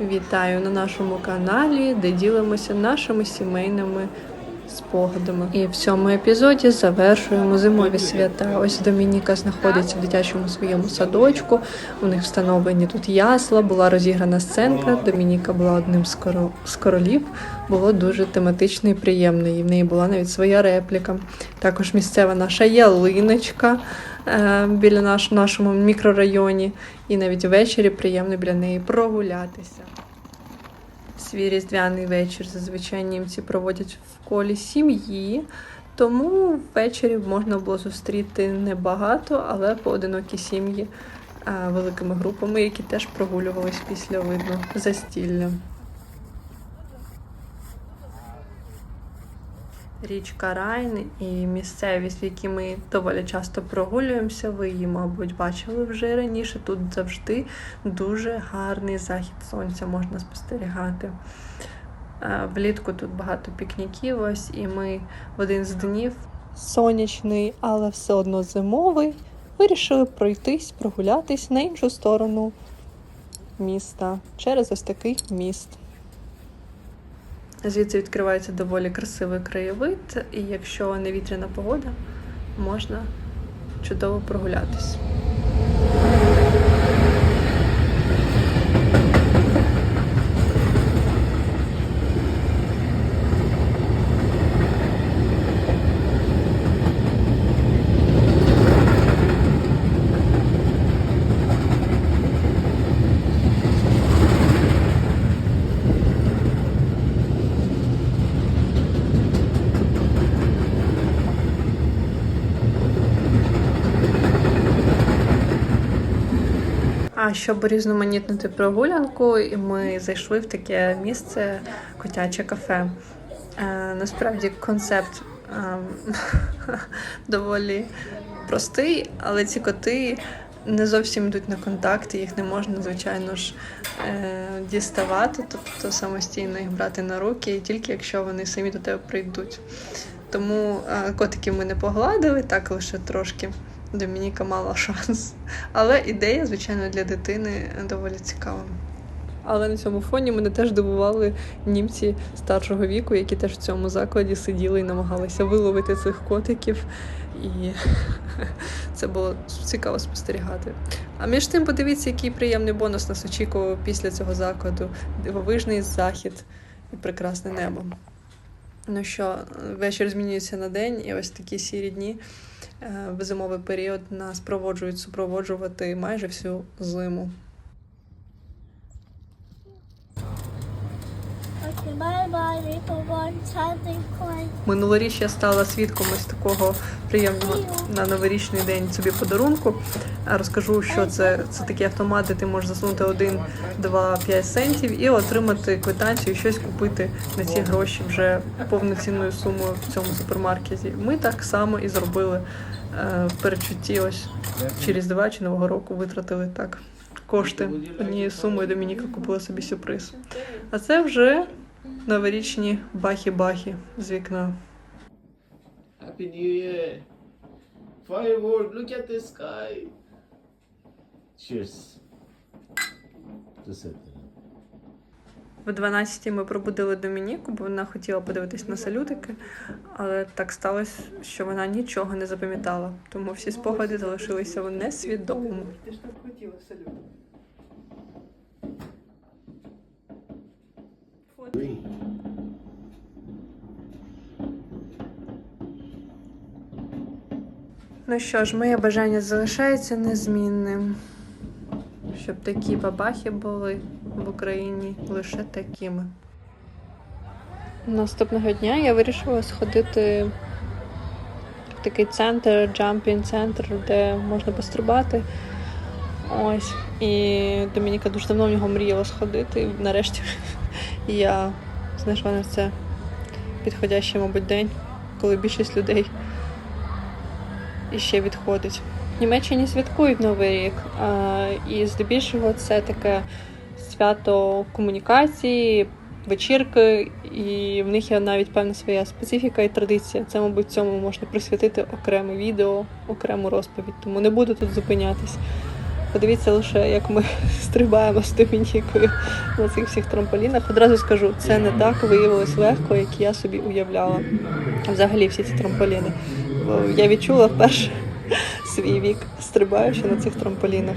Вітаю на нашому каналі, де ділимося нашими сімейними спогадами. І в цьому епізоді завершуємо зимові свята. Ось Домініка знаходиться в дитячому своєму садочку. У них встановлені тут ясла, була розіграна сценка. Домініка була одним з, коро... королів. Було дуже тематично і приємно. І в неї була навіть своя репліка. Також місцева наша ялиночка біля наш... нашому мікрорайоні. І навіть ввечері приємно біля неї прогулятися. Свій різдвяний вечір зазвичай німці проводять в колі сім'ї, тому ввечері можна було зустріти небагато, але поодинокі сім'ї е, великими групами, які теж прогулювались після видно застілля. Річка Райн і місцевість, в якій ми доволі часто прогулюємося, ви її, мабуть, бачили вже раніше. Тут завжди дуже гарний захід сонця можна спостерігати. Е, Влітку тут багато пікніків. Ось, і ми в один з днів сонячний, але все одно зимовий. Вирішили пройтись, прогулятись на іншу сторону міста через ось такий міст. Звідси відкривається доволі красивий краєвид, і якщо не вітряна погода, можна чудово прогулятись. А щоб різноманітнити прогулянку, і ми зайшли в таке місце котяче кафе. Е, насправді концепт е, доволі простий, але ці коти не зовсім йдуть на контакт, їх не можна, звичайно ж, е, діставати, тобто самостійно їх брати на руки, тільки якщо вони самі до тебе прийдуть. Тому е, котиків ми не погладили, так лише трошки. Домініка мала шанс. Але ідея, звичайно, для дитини доволі цікава. Але на цьому фоні мене теж дивували німці старшого віку, які теж в цьому закладі сиділи і намагалися виловити цих котиків. І це було цікаво спостерігати. А між тим, подивіться, який приємний бонус нас очікував після цього закладу. Дивовижний захід і прекрасне небо. Ну що, вечір змінюється на день, і ось такі сірі дні в зимовий період нас проводжують супроводжувати майже всю зиму. Минулоріч я стала свідком ось такого приємного на новорічний день собі подарунку. Розкажу, що це. Це такі автомати, ти можеш засунути 1, 2, 5 центів і отримати квитанцію, і щось купити на ці гроші вже повноцінною сумою в цьому супермаркеті. Ми так само і зробили е, в передчутті ось через два чи нового року витратили так кошти однією сумою. Домініка купила собі сюрприз. А це вже новорічні бахі-бахі з вікна. Happy New Year! Firework, look at the sky! Cheers. В 12 ми пробудили Домініку, бо вона хотіла подивитись на салютики, але так сталося, що вона нічого не запам'ятала, тому всі спогади залишилися в несвідомому. Ти ж так хотіла салют. Green. Ну що ж, моє бажання залишається незмінним, щоб такі бабахи були в Україні лише такими. Наступного дня я вирішила сходити в такий центр, джампінг центр, де можна пострибати. Ось. І Домініка дуже давно в нього мріяла сходити. І нарешті я знайшла на це підходящий, мабуть, день, коли більшість людей іще відходить. В Німеччині святкують Новий рік, і здебільшого це таке свято комунікації, вечірки, і в них є навіть певна своя специфіка і традиція. Це, мабуть, цьому можна присвятити окреме відео, окрему розповідь, тому не буду тут зупинятись. Подивіться лише, як ми стрибаємо з Домінікою на цих всіх трамполінах. Одразу скажу, це не так виявилось легко, як я собі уявляла. Взагалі всі ці трамполіни. Я відчула вперше свій вік, стрибаючи на цих трамполінах.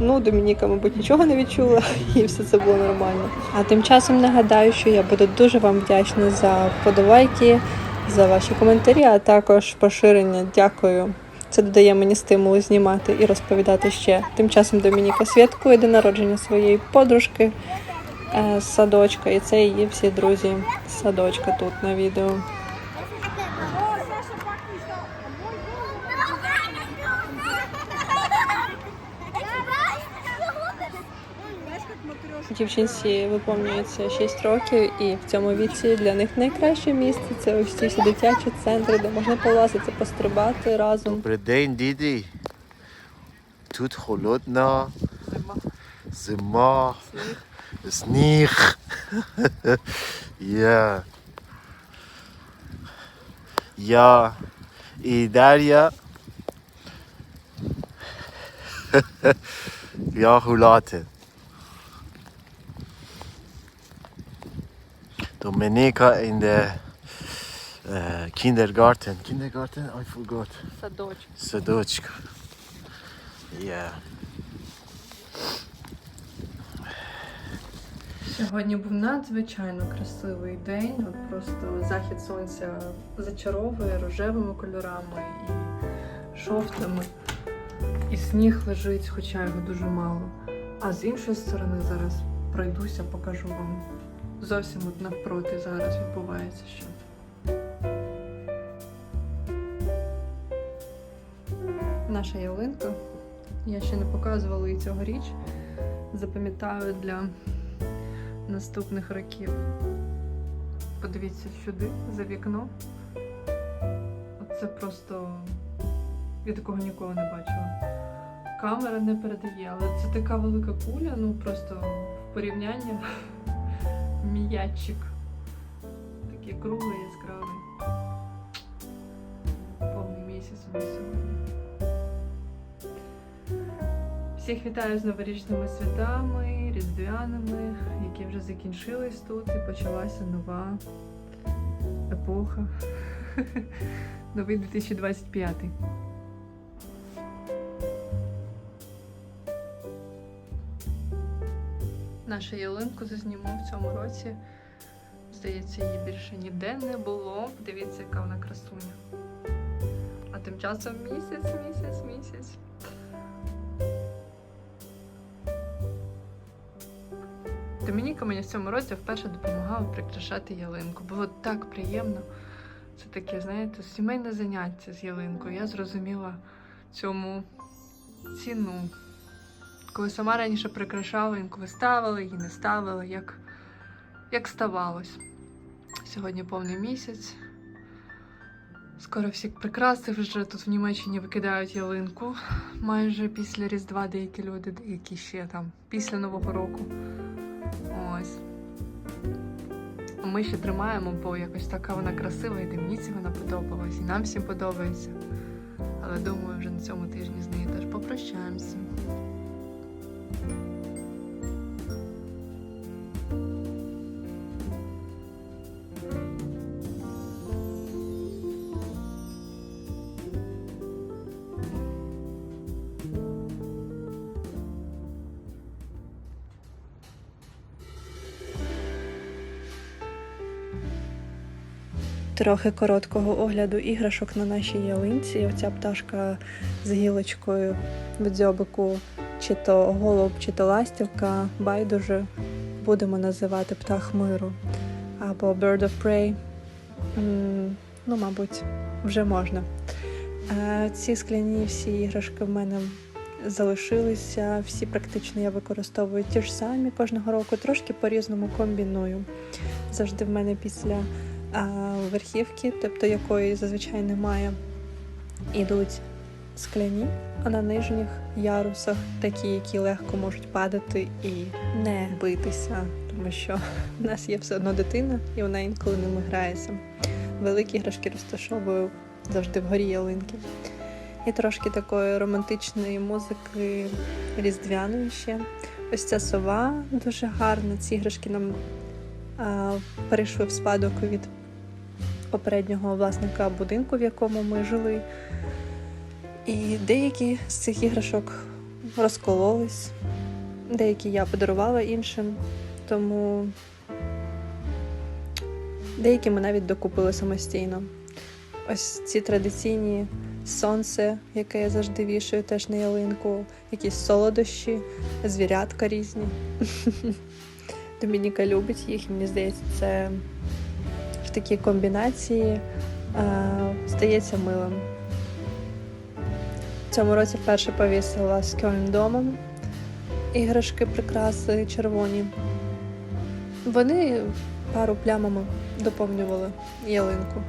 Ну, Домініка, мабуть, нічого не відчула, і все це було нормально. А тим часом нагадаю, що я буду дуже вам вдячна за вподобайки, за ваші коментарі, а також поширення. Дякую. Це додає мені стимулу знімати і розповідати ще. Тим часом Домініка святкує день народження своєї подружки е, садочка, і це її всі друзі садочка тут на відео. Дівчинці виповнюється 6 років, і в цьому віці для них найкраще місце це ось ці всі дитячі центри, де можна полазити, пострибати разом. Добрий день, діди. Тут холодно, зима, сніг. Я. Я і Дар'я. Я гуляти. Dominika in de uh, kindergarten. Kindergarten? I forgot. Садочок. Садочка. Yeah. Сьогодні був надзвичайно красивий день. От просто захід сонця зачаровує рожевими кольорами і жовтими. І сніг лежить, хоча його дуже мало. А з іншої сторони зараз пройдуся, покажу вам. Зовсім от навпроти зараз відбувається що. Наша ялинка. Я ще не показувала її цьогоріч. Запам'ятаю для наступних років. Подивіться сюди, за вікно. Це просто я такого ніколи не бачила. Камера не передає, але це така велика куля, ну просто в порівнянні м'ячик. Такий круглий, яскравий. Повний місяць у нас сьогодні. Всіх вітаю з новорічними святами, різдвяними, які вже закінчились тут і почалася нова епоха. Новий 2025. Нашу ялинку зазніму в цьому році. Здається, її більше ніде не було. Подивіться, яка вона красуня. А тим часом місяць, місяць, місяць. Домініка мені в цьому році вперше допомагала прикрашати ялинку. Було так приємно. Це таке, знаєте, сімейне заняття з ялинкою. Я зрозуміла цьому ціну. Коли сама раніше прикрашала, інколи ставила, її не ставила, як, як ставалось. Сьогодні повний місяць. Скоро всі прикраси вже тут в Німеччині викидають ялинку. Майже після Різдва деякі люди, деякі ще там після Нового року. Ось. Ми ще тримаємо, бо якось така вона красива, і Демніці вона подобалась, і нам всім подобається. Але думаю, вже на цьому тижні з нею теж попрощаємося. Трохи короткого огляду іграшок на нашій ялинці. Оця пташка з гілочкою в дзьобику, чи то голуб, чи то ластівка. Байдуже будемо називати птах миру. Або Bird of Prey. Ну, мабуть, вже можна. Е, Ці скляні всі іграшки в мене залишилися. Всі практично я використовую ті ж самі кожного року, трошки по-різному комбіную. Завжди в мене після верхівки, тобто якої зазвичай немає, ідуть скляні, а на нижніх ярусах такі, які легко можуть падати і не битися, тому що в нас є все одно дитина, і вона інколи ними грається. Великі іграшки розташовую завжди вгорі ялинки. і трошки такої романтичної музики різдвяної ще. Ось ця сова дуже гарна. Ці іграшки нам а, перейшли в спадок від попереднього власника будинку, в якому ми жили. І деякі з цих іграшок розкололись, деякі я подарувала іншим, тому деякі ми навіть докупили самостійно. Ось ці традиційні сонце, яке я завжди вішаю теж на ялинку, якісь солодощі, звірятка різні. Домініка любить їх, мені здається, це в такій комбінації здається милим. В цьому році вперше повісила з кьоїм домом іграшки, прикраси червоні. Вони пару плямами доповнювали ялинку.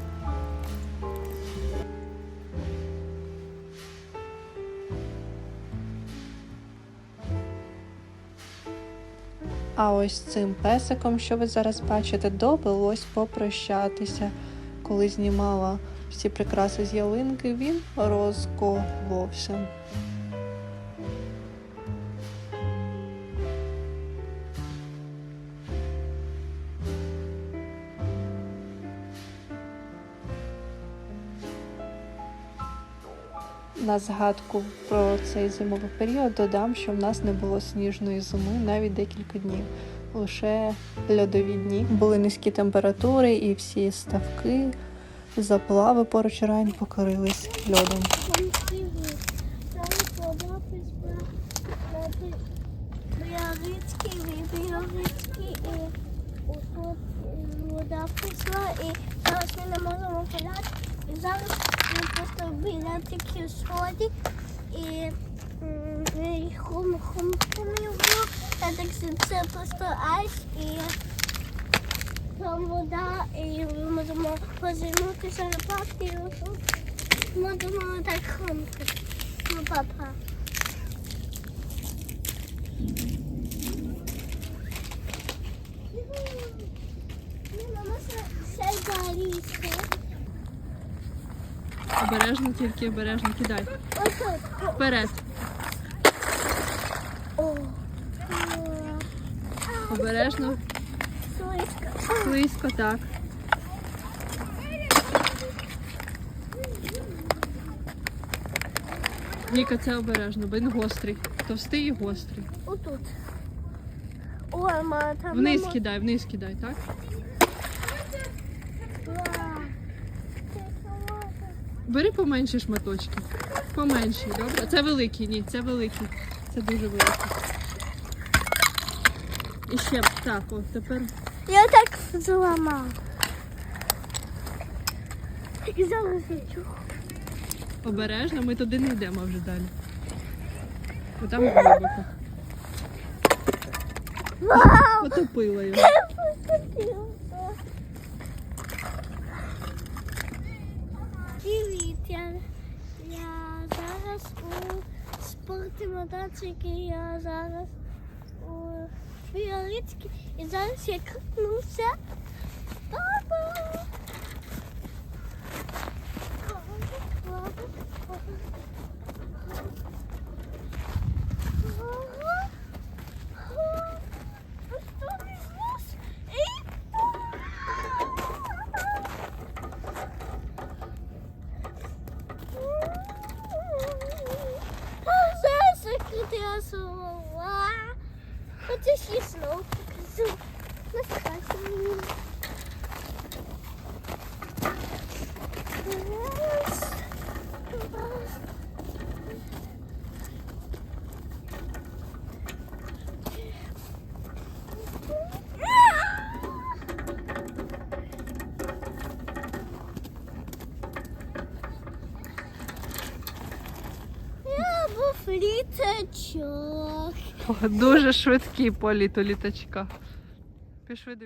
А ось цим песиком, що ви зараз бачите, довелось попрощатися. Коли знімала всі прикраси з ялинки, він розколовся. На згадку про цей зимовий період додам, що в нас не було сніжної зими навіть декілька днів. Лише льодові дні. Були низькі температури і всі ставки, заплави поруч рань покорились льодом. Біорицький, Біорицький і вода прийшла, і зараз ми не можемо гуляти. І зараз ми просто біля таких сходів і хум хум хум його. А так це просто айс і там вода, і ми можемо позирнутися на папки, і отут можемо так хумати. Ну, папа. Обережно, тільки обережно кидай. Вперед. Обережно, слизько, так. Ніка, це обережно, бо він гострий. Товстий і гострий. Отут. Ой, мама, там Вниз нема- кидай, вниз кидай, так? Бери поменші шматочки. Поменші, добре? Це великий, ні, це великий. Це дуже великий. І ще так, о, тепер Я так зламав. І зараз чухаю. обережно, ми туди не йдемо вже далі. Бо там глибоко. Вау! Потопила його. Привіт, я, я зараз у спортивнодатчики, я зараз Біолицькій і зараз я крикнуся. Папа! Зараз закрити слова. Хоча ще знов покажу. Наскільки мені. Раз. Раз. Я був літачок. Дуже швидкі політ у літачка. Пішли до